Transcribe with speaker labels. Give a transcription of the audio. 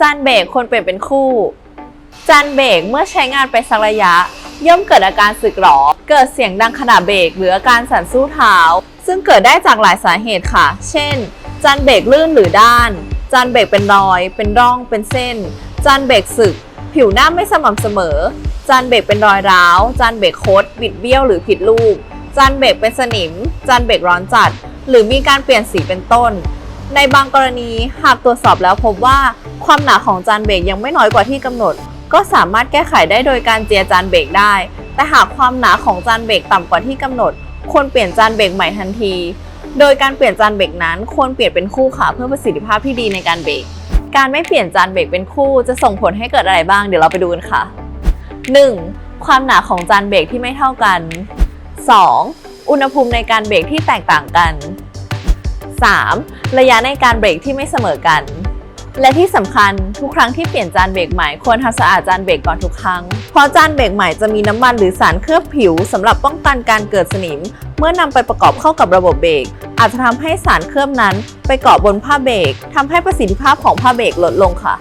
Speaker 1: จานเบรกควรเปลี่ยนเป็นคู่ จานเบรกเมื่อใช้งานไปสักระยะ ย่อมเกิดอาการสึกหรอ เกิดเสียงดังขณะเบรกหรืออาการสั่นสู้เท้า ซึ่งเกิดได้จากหลายสาเหตุค่ะ เช่น จานเบรกลื่นหรือด้าน จานเบรกเป็นรอย เป็นร่อง เป็นเส้น จานเบรกสึก ผิวหน้าไม่สม่ำเสมอ จานเบรกเป็นรอยร้าว จานเบรกคด บิดเบี้ยวหรือผิดรูป จานเบรกเป็นสนิม จานเบรกร้อนจัด หรือมีการเปลี่ยนสีเป็นต้น ในบางกรณีหากตรวจสอบแล้วพบว่าความหนาของจานเบรกยังไม่น้อยกว่าที่กำหนด ก็สามารถแก้ไขได้โดยการเจียจานเบรกได้ แต่หากความหนาของจานเบรกต่ำกว่าที่กำหนด ควรเปลี่ยนจานเบรกใหม่ทันที โดยการเปลี่ยนจานเบรกนั้นควรเปลี่ยนเป็นคู่ค่ะเพื่อประสิทธิภาพที่ดีในการเบรกการไม่เปลี่ยนจานเบรกเป็นคู่จะส่งผลให้เกิดอะไรบ้างเดี๋ยวเราไปดูกันค่ะ 1. ความหนาของจานเบรกที่ไม่เท่ากัน 2. อุณหภูมิในการเบรกที่แตกต่างกัน 3. ระยะในการเบรกที่ไม่เสมอกัน และที่สำคัญทุกครั้งที่เปลี่ยนจานเบรกใหม่ควรทำสะอาดจานเบรกก่อนทุกครั้ง เพราะจานเบรกใหม่จะมีน้ำมันหรือสารเคลือบผิวสำหรับป้องกันการเกิดสนิม เมื่อนำไปประกอบเข้ากับระบบเบรกอาจจะทำให้สารเคลือบนั้น ไปเกาะบนผ้าเบรกทำให้ประสิทธิภาพของผ้าเบรกลดลงค่ะ